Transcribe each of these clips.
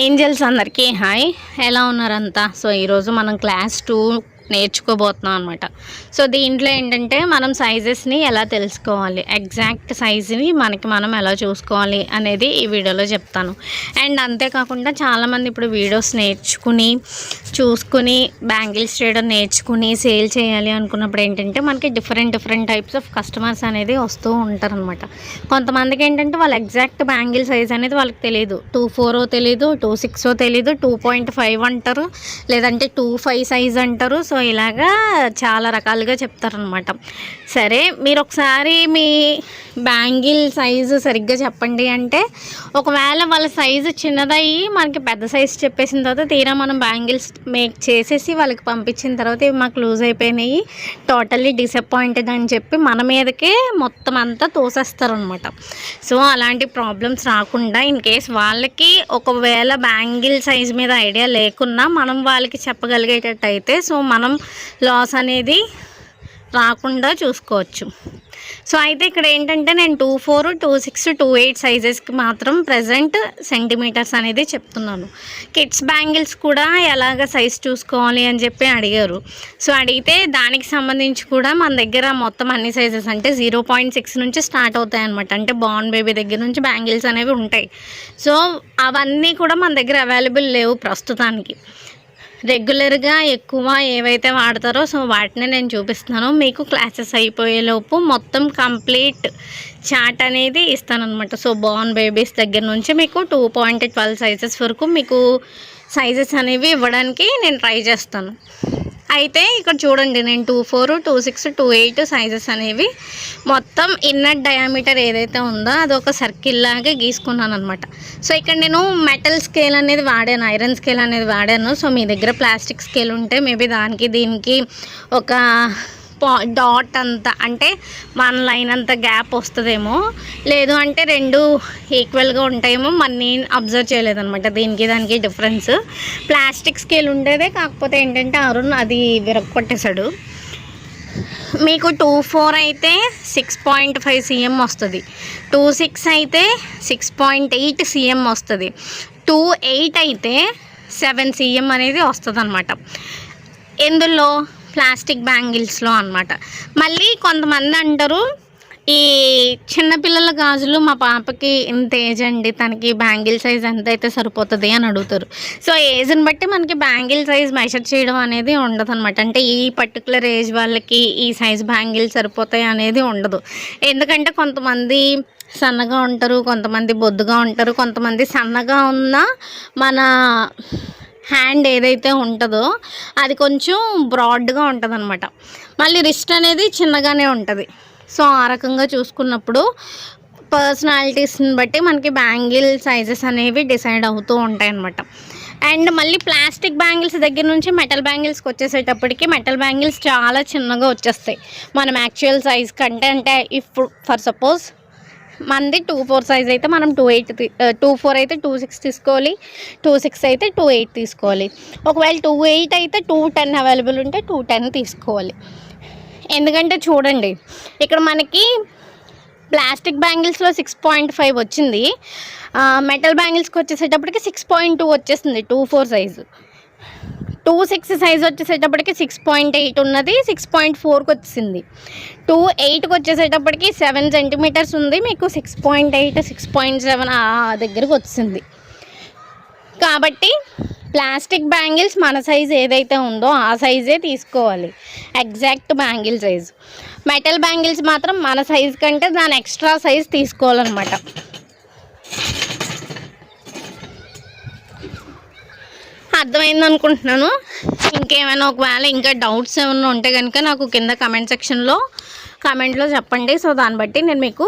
Angels అందరికీ hi ఎలా ఉన్నారంతా? So ఈరోజు మనం క్లాస్ టూ నేర్చుకోబోతున్నాం అనమాట సో దీంట్లో ఏంటంటే మనం సైజెస్ని ఎలా తెలుసుకోవాలి? ఎగ్జాక్ట్ సైజుని మనకి మనం ఎలా చూసుకోవాలి అనేది ఈ వీడియోలో చెప్తాను. అండ్ అంతేకాకుండా చాలామంది ఇప్పుడు వీడియోస్ నేర్చుకుని చూసుకుని బ్యాంగిల్స్ చేయడం నేర్చుకుని సేల్ చేయాలి అనుకున్నప్పుడు ఏంటంటే మనకి different different types of customers అనేది వస్తూ ఉంటారనమాట కొంతమందికి ఏంటంటే వాళ్ళ ఎగ్జాక్ట్ బ్యాంగిల్ సైజ్ అనేది వాళ్ళకి తెలియదు టూ ఫోరో తెలీదు టూ సిక్సో తెలీదు టూ పాయింట్ ఫైవ్ అంటారు లేదంటే టూ ఫైవ్ సైజ్ అంటారు. సో ఇలాగా చాలా రకాలుగా చెప్తారనమాట సరే మీరు ఒకసారి మీ బ్యాంగిల్ సైజు సరిగ్గా చెప్పండి అంటే ఒకవేళ వాళ్ళ సైజు చిన్నదయ్యి మనకి పెద్ద సైజు చెప్పేసిన తర్వాత తీరా మనం బ్యాంగిల్స్ మేక్ చేసేసి వాళ్ళకి పంపించిన తర్వాత ఇవి మాకు లూజ్ అయిపోయినాయి. టోటల్లీ డిసప్పాయింటెడ్ అని చెప్పి మన మీదకే మొత్తం అంతా తోసేస్తారనమాట సో అలాంటి ప్రాబ్లమ్స్ రాకుండా ఇన్ కేస్ వాళ్ళకి ఒకవేళ బ్యాంగిల్ సైజ్ మీద ఐడియా లేకున్నా మనం వాళ్ళకి చెప్పగలిగేటట్టు అయితే సో మనం లాస్ అనేది రాకుండా చూసుకోవచ్చు. సో అయితే ఇక్కడ ఏంటంటే నేను two four two six two eight సైజెస్కి మాత్రం ప్రజెంట్ సెంటీమీటర్స్ అనేది చెప్తున్నాను. కిడ్స్ బ్యాంగిల్స్ కూడా ఎలాగ సైజ్ చూసుకోవాలి అని చెప్పి అడిగారు. సో అడిగితే దానికి సంబంధించి కూడా మన దగ్గర మొత్తం అన్ని సైజెస్ అంటే జీరో పాయింట్ సిక్స్ నుంచి స్టార్ట్ అవుతాయి అనమాట అంటే బాన్ బేబీ దగ్గర నుంచి బ్యాంగిల్స్ అనేవి ఉంటాయి. సో అవన్నీ కూడా మన దగ్గర అవైలబుల్ లేవు ప్రస్తుతానికి. రెగ్యులర్గా ఎక్కువ ఏవైతే వాడతారో సో వాటినే నేను చూపిస్తున్నాను. మీకు క్లాసెస్ అయిపోయేలోపు మొత్తం కంప్లీట్ చాట్ అనేది ఇస్తానన్నమాట. సో బార్న్ బేబీస్ దగ్గర నుంచి మీకు టూ పాయింట్ ట్వెల్వ్ సైజెస్ వరకు మీకు సైజెస్ అనేవి ఇవ్వడానికి నేను ట్రై చేస్తాను. అయితే ఇక్కడ చూడండి నేను two four two six two eight sizes అనేవి మొత్తం ఇన్నర్ డయామీటర్ ఏదైతే ఉందో అది ఒక సర్కిల్ లాగా గీసుకున్నాను అనమాట సో ఇక్కడ నేను మెటల్ స్కేల్ అనేది వాడాను ఐరన్ స్కేల్ అనేది వాడాను. సో మీ దగ్గర ప్లాస్టిక్ స్కేల్ ఉంటే మేబీ దానికి దీనికి ఒక పా డాట్ అంత అంటే వన్ లైన్ అంత గ్యాప్ వస్తుందేమో. లేదు అంటే రెండు ఈక్వల్గా ఉంటాయేమో మన నేను అబ్జర్వ్ చేయలేదనమాట దీనికి దానికి డిఫరెన్స్ ప్లాస్టిక్ స్కేల్ ఉండేదే కాకపోతే ఏంటంటే అరుణ్ అది విరగొట్టేశాడు. మీకు టూ ఫోర్ అయితే సిక్స్ పాయింట్ ఫైవ్ సీఎం వస్తుంది. టూ సిక్స్ అయితే సిక్స్ పాయింట్ ఎయిట్ సీఎం వస్తుంది. టూ ఎయిట్ అయితే సెవెన్ సీఎం అనేది వస్తుంది అనమాట ఎందులో? ప్లాస్టిక్ బ్యాంగిల్స్లో అనమాట మళ్ళీ కొంతమంది అంటారు ఈ చిన్నపిల్లల గాజులు మా పాపకి ఇంత ఏజ్ అండి తనకి బ్యాంగిల్ సైజ్ ఎంత అయితే సరిపోతుంది అని అడుగుతారు. సో ఏజ్ని బట్టి మనకి బ్యాంగిల్ సైజ్ మెషర్ చేయడం అనేది ఉండదు అనమాట అంటే ఈ పర్టికులర్ ఏజ్ వాళ్ళకి ఈ సైజ్ బ్యాంగిల్ సరిపోతాయి అనేది ఉండదు. ఎందుకంటే కొంతమంది సన్నగా ఉంటారు కొంతమంది బొద్దుగా ఉంటారు కొంతమంది సన్నగా ఉన్న మన హ్యాండ్ ఏదైతే ఉంటుందో అది కొంచెం బ్రాడ్గా ఉంటుంది అనమాట మళ్ళీ రిస్ట్ అనేది చిన్నగానే ఉంటుంది. సో ఆ రకంగా చూసుకున్నప్పుడు పర్సనాలిటీస్ని బట్టి మనకి బ్యాంగిల్ సైజెస్ అనేవి డిసైడ్ అవుతూ ఉంటాయి అన్నమాట అండ్ మళ్ళీ ప్లాస్టిక్ బ్యాంగిల్స్ దగ్గర నుంచి మెటల్ బ్యాంగిల్స్కి వచ్చేసేటప్పటికి మెటల్ బ్యాంగిల్స్ చాలా చిన్నగా వచ్చేస్తాయి. మనం యాక్చువల్ సైజ్ కంటే అంటే ఇఫ్ ఫర్ సపోజ్ మనది టూ ఫోర్ సైజ్ అయితే మనం టూ ఎయిట్ టూ ఫోర్ అయితే టూ సిక్స్ తీసుకోవాలి టూ సిక్స్ అయితే టూ ఎయిట్ తీసుకోవాలి. ఒకవేళ టూ ఎయిట్ అయితే టూ టెన్ అవైలబుల్ ఉంటే టూ టెన్ తీసుకోవాలి. ఎందుకంటే చూడండి ఇక్కడ మనకి ప్లాస్టిక్ బ్యాంగిల్స్లో సిక్స్ పాయింట్ ఫైవ్ వచ్చింది మెటల్ బ్యాంగిల్స్కి వచ్చేసేటప్పటికి సిక్స్ పాయింట్ టూ వచ్చేసింది two four size two six size వచ్చేసేటప్పటికి సిక్స్ పాయింట్ ఎయిట్ ఉన్నది సిక్స్ పాయింట్ ఫోర్కి వచ్చింది టూ ఎయిట్కి వచ్చేసేటప్పటికి సెవెన్ సెంటీమీటర్స్ ఉంది మీకు six point eight six point seven ఆ దగ్గరకు వచ్చింది. కాబట్టి ప్లాస్టిక్ బ్యాంగిల్స్ మన సైజ్ ఏదైతే ఉందో ఆ సైజే తీసుకోవాలి. Exact bangle size. Metal bangles మాత్రం మన సైజ్ కంటే దాని ఎక్స్ట్రా సైజ్ తీసుకోవాలన్నమాట. అర్థమైంది అనుకుంటున్నాను. ఇంకేమైనా ఒకవేళ ఇంకా డౌట్స్ ఏమైనా ఉంటే కనుక నాకు కింద కమెంట్ సెక్షన్లో కమెంట్లో చెప్పండి. సో దాన్ని బట్టి నేను మీకు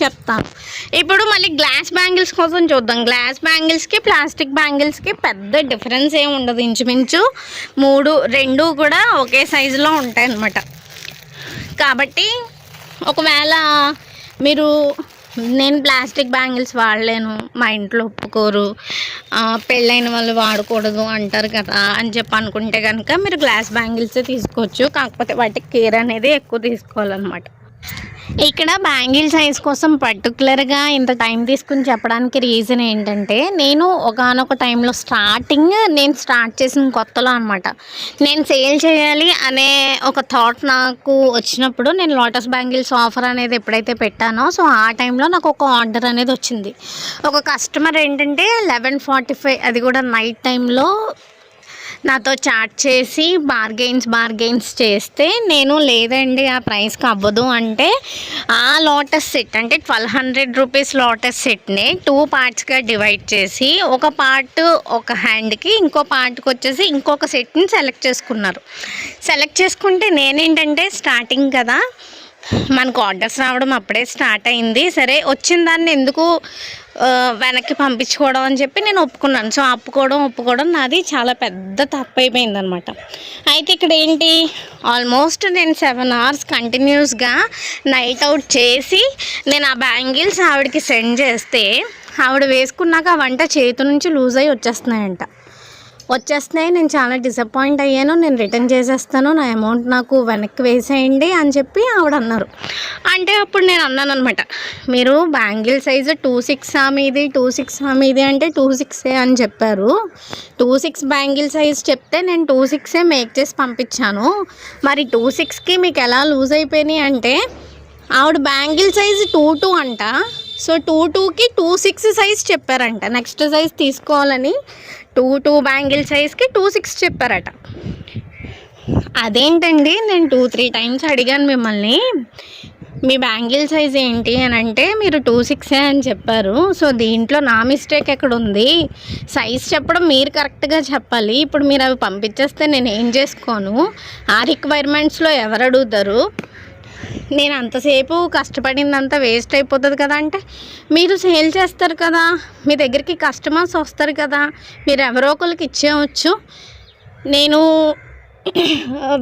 చెప్తాను. ఇప్పుడు మళ్ళీ గ్లాస్ బ్యాంగిల్స్ కోసం చూద్దాం. గ్లాస్ బ్యాంగిల్స్కి ప్లాస్టిక్ బ్యాంగిల్స్కి పెద్ద డిఫరెన్స్ ఏమి ఉండదు. ఇంచుమించు మూడు రెండు కూడా ఒకే సైజులో ఉంటాయి అన్నమాట కాబట్టి ఒకవేళ మీరు నేను ప్లాస్టిక్ బ్యాంగిల్స్ వాడలేను. మా ఇంట్లో ఒప్పుకోరు. పెళ్ళైన వాళ్ళు వాడకూడదు అంటారు కదా అని చెప్పి అనుకుంటే కనుక మీరు గ్లాస్ బ్యాంగిల్సే తీసుకోవచ్చు. కాకపోతే వాటికి కేర్ అనేది ఎక్కువ తీసుకోవాలన్నమాట. ఇక్కడ బ్యాంగిల్ సైజ్ కోసం పర్టికులర్గా ఇంత టైం తీసుకుని చెప్పడానికి రీజన్ ఏంటంటే నేను ఒకనొక టైంలో స్టార్టింగ్ నేను స్టార్ట్ చేసిన కొత్తలో అనమాట నేను సేల్ చేయాలి అనే ఒక థాట్ నాకు వచ్చినప్పుడు నేను లోటస్ బ్యాంగిల్స్ ఆఫర్ అనేది ఎప్పుడైతే పెట్టానో సో ఆ టైంలో నాకు ఒక ఆర్డర్ అనేది వచ్చింది. ఒక కస్టమర్ ఏంటంటే లెవెన్ ఫార్టీ ఫైవ్ అది కూడా నైట్ టైంలో నాతో చాట్ చేసి బార్గెయిన్స్ బార్గెయిన్స్ చేస్తే నేను లేదండి ఆ ప్రైస్కి అవ్వదు అంటే ఆ లోటస్ సెట్ అంటే ట్వెల్వ్ హండ్రెడ్ రూపీస్ లోటస్ సెట్ని టూ పార్ట్స్గా డివైడ్ చేసి ఒక పార్ట్ ఒక హ్యాండ్కి ఇంకో పార్ట్కి వచ్చేసి ఇంకొక సెట్ని సెలెక్ట్ చేసుకున్నారు. సెలెక్ట్ చేసుకుంటే నేనేంటంటే స్టార్టింగ్ కదా మనకు ఆర్డర్స్ రావడం అప్పుడే స్టార్ట్ అయింది. సరే వచ్చిన దాన్ని ఎందుకు వెనక్కి పంపించుకోవడం అని చెప్పి నేను ఒప్పుకున్నాను. సో అప్పుకోవడం ఒప్పుకోవడం నాది చాలా పెద్ద తప్పు అయిపోయింది అనమాట అయితే ఇక్కడ ఏంటి? ఆల్మోస్ట్ నేను సెవెన్ అవర్స్ కంటిన్యూస్గా నైట్ అవుట్ చేసి నేను ఆ బ్యాంగిల్స్ ఆవిడకి సెండ్ చేస్తే ఆవిడ వేసుకున్నాక ఆ వంట చేతి నుంచి లూజ్ అయ్యి వచ్చేస్తున్నాయంట. వచ్చేస్తున్నాయి. నేను చాలా డిసప్పాయింట్ అయ్యాను. నేను రిటర్న్ చేసేస్తాను. నా అమౌంట్ నాకు వెనక్కి వేసేయండి అని చెప్పి ఆవిడ అన్నారు. అంటే అప్పుడు నేను అన్నాను అనమాట మీరు బ్యాంగిల్ సైజు టూ సిక్స్ మీది టూ సిక్స్ మీది అంటే టూ సిక్సే అని చెప్పారు. టూ సిక్స్ బ్యాంగిల్ సైజ్ చెప్తే నేను టూ సిక్సే మేక్ చేసి పంపించాను. మరి టూ సిక్స్కి మీకు ఎలా లూజ్ అయిపోయినాయి అంటే ఆవిడ బ్యాంగిల్ సైజ్ టూ టూ అంట. సో టూ టూకి టూ సిక్స్ సైజ్ చెప్పారంట. నెక్స్ట్ సైజ్ తీసుకోవాలని. టూ టూ బ్యాంగిల్ సైజ్కి టూ సిక్స్ చెప్పారట. అదేంటండి? నేను టూ త్రీ టైమ్స్ అడిగాను మిమ్మల్ని. మీ బ్యాంగిల్ సైజ్ ఏంటి అని అంటే మీరు టూ సిక్సే అని చెప్పారు. సో దీంట్లో నా మిస్టేక్ ఎక్కడ ఉంది సైజ్ చెప్పడం మీరు కరెక్ట్గా చెప్పాలి. ఇప్పుడు మీరు అవి పంపించేస్తే నేను ఏం చేసుకోను? ఆ రిక్వైర్మెంట్స్లో ఎవరు అడుగుతారు? నేను అంతసేపు కష్టపడిందంతా వేస్ట్ అయిపోతుంది కదా అంటే మీరు సేల్ చేస్తారు కదా మీ దగ్గరికి కస్టమర్స్ వస్తారు కదా మీరు ఎవరో ఒకరికి ఇచ్చేయవచ్చు నేను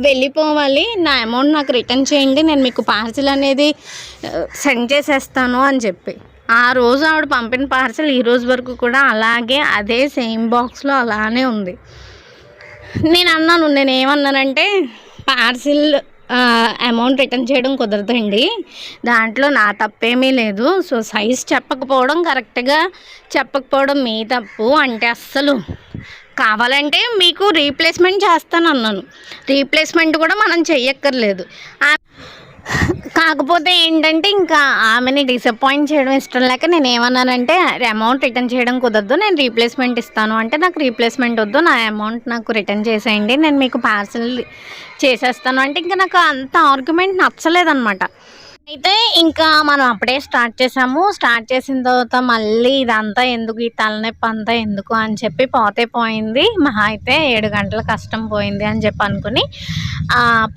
వెళ్ళిపోవాలి నా అమౌంట్ నాకు రిటర్న్ చేయండి నేను మీకు పార్సిల్ అనేది సెండ్ చేసేస్తాను అని చెప్పి. ఆ రోజు ఆవిడ పంపిన పార్సిల్ ఈ రోజు వరకు కూడా అలాగే అదే సేమ్ బాక్స్లో అలానే ఉంది. నేను అన్నాను నేను ఏమన్నానంటే పార్సిల్ అమౌంట్ రిటర్న్ చేయడం కుదరదండి. దాంట్లో నా తప్పేమీ లేదు. సో సైజ్ చెప్పకపోవడం కరెక్ట్గా చెప్పకపోవడం మీ తప్పు. అంటే అస్సలు కావాలంటే మీకు రీప్లేస్మెంట్ చేస్తాను అన్నాను రీప్లేస్మెంట్ కూడా మనం చెయ్యక్కర్లేదు. కాకపోతే ఏంటంటే ఇంకా ఆమెని డిసప్పాయింట్ చేయడం ఇష్టం లేక నేను ఏమన్నానంటే అమౌంట్ రిటర్న్ చేయడం కుదరదు నేను రీప్లేస్మెంట్ ఇస్తాను. అంటే నాకు రీప్లేస్మెంట్ వద్దు నా అమౌంట్ నాకు రిటర్న్ చేసేయండి నేను మీకు పార్సల్ చేసేస్తాను. అంటే ఇంకా నాకు అంత ఆర్గ్యుమెంట్ నచ్చలేదన్నమాట. అయితే ఇంకా మనం అప్పుడే స్టార్ట్ చేసాము. స్టార్ట్ చేసిన తర్వాత మళ్ళీ ఇదంతా ఎందుకు ఈ తలనొప్పి అంతా ఎందుకు అని చెప్పి పోతే పోయింది. మహా అయితే ఏడు గంటల కష్టం పోయింది అని చెప్పి అనుకుని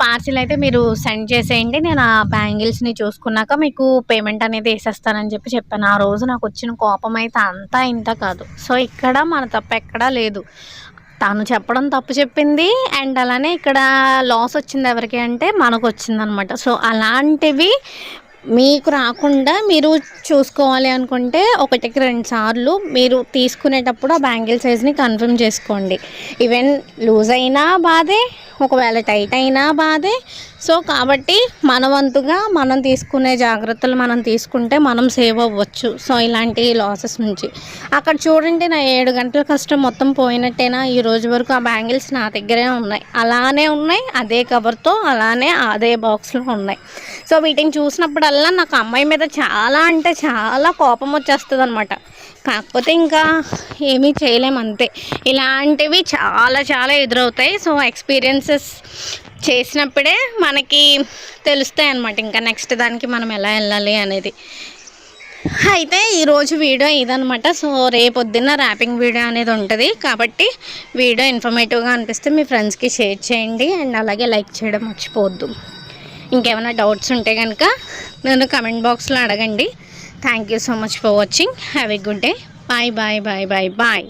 పార్సిల్ అయితే మీరు సెండ్ చేసేయండి. నేను ఆ బ్యాంగిల్స్ని చూసుకున్నాక మీకు పేమెంట్ అనేది వేసేస్తానని చెప్పి చెప్పాను. ఆ రోజు నాకు వచ్చిన కోపం అయితే అంతా ఇంత కాదు. సో ఇక్కడ మన తప్పు ఎక్కడా లేదు. తను చెప్పడం తప్పు చెప్పింది. అండ్ అలానే ఇక్కడ లాస్ వచ్చింది ఎవరికి అంటే మనకు వచ్చిందనమాట సో అలాంటివి మీకు రాకుండా మీరు చూసుకోవాలి అనుకుంటే ఒకటికి రెండు సార్లు మీరు తీసుకునేటప్పుడు ఆ బ్యాంగిల్ సైజ్ని కన్ఫర్మ్ చేసుకోండి. ఈవెన్ లూజ్ అయినా బాధే ఒకవేళ టైట్ అయినా బాధే. సో కాబట్టి మన వంతుగా మనం తీసుకునే జాగ్రత్తలు మనం తీసుకుంటే మనం సేవ్ అవ్వచ్చు. సో ఇలాంటి లాసెస్ నుంచి. అక్కడ చూడండి నా ఏడు గంటల కష్టం మొత్తం పోయినట్టేనా? ఈ రోజు వరకు ఆ బ్యాంగిల్స్ నా దగ్గరే ఉన్నాయి. అలానే ఉన్నాయి అదే కవర్తో అలానే అదే బాక్స్లో ఉన్నాయి. సో వీటిని చూసినప్పుడల్లా నాకు అమ్మాయి మీద చాలా అంటే చాలా కోపం వచ్చేస్తుంది అనమాట కాకపోతే ఇంకా ఏమీ చేయలేము అంతే. ఇలాంటివి చాలా చాలా ఎదురవుతాయి. సో ఎక్స్పీరియన్సెస్ చేసినప్పుడే మనకి తెలుస్తాయి అన్నమాట. ఇంకా నెక్స్ట్ దానికి మనం ఎలా వెళ్ళాలి అనేది. అయితే ఈరోజు వీడియో ఇదనమాట సో రేపొద్దున్న ర్యాపింగ్ వీడియో అనేది ఉంటుంది. కాబట్టి వీడియో ఇన్ఫర్మేటివ్గా అనిపిస్తే మీ ఫ్రెండ్స్కి షేర్ చేయండి. అండ్ అలాగే లైక్ చేయడం మర్చిపోవద్దు. ఇంకేమైనా డౌట్స్ ఉంటే కనుక నన్ను కమెంట్ బాక్స్లో అడగండి. Thank you so much for watching have a good day bye bye bye bye bye